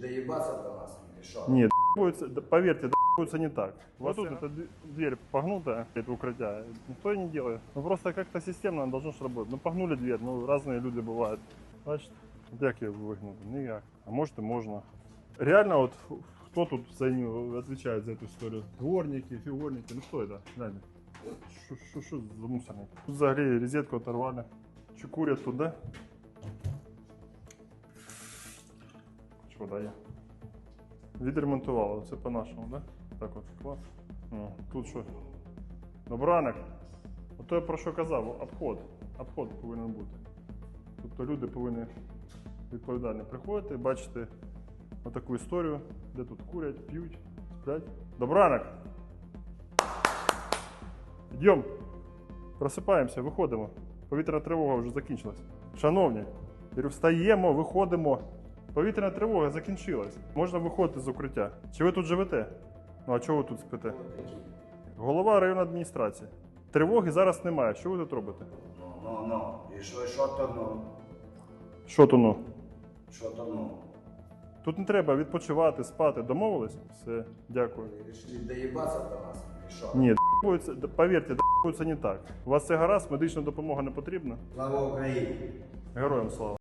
доебаться до нас или что? Нет, д***аются- да, поверьте, д***аются не так. Вот тут эта д- дверь погнутая, это укрытие, никто и не делает. Ну просто как-то системно оно должно ж работать. Ну погнули дверь, ну разные люди бывают. Значит, от як її вигнути? Ніяк. А може і можна. Реально, от хто тут за нього відповідає за цю історію? Дворники, фігурники, ну хто це? Гляньте. Що, що, що за мусорник? Тут взагалі розетку оторвали. Чи курять Тут, да? Чи вода є? Відремонтували, це по-нашому, да? Так от, клас. Ну, тут що? Добранок. Ото я про що казав, обход. Обход повинен бути. Тобто люди повинні відповідально приходити, бачити отаку історію, де тут курять, п'ють, сплять. Добранок! Йдемо. Просипаємося, виходимо. Повітряна тривога вже закінчилась. Шановні, встаємо, виходимо. Повітряна тривога закінчилась. Можна виходити з укриття. Чи ви тут живете? Ну а чого ви тут спите? Голова районної адміністрації. Тривоги зараз немає. Що ви тут робите? Ну, ну, ну. И что, что то ну? Що то ну? Что то ну? Тут не треба відпочивати, спати. Домовились? Все, дякую. Доебаться до нас? Ні, д***аються- д- повірте, д***аються не так. У вас це гаразд, медична допомога не потрібна. Слава Украине! Героям слава.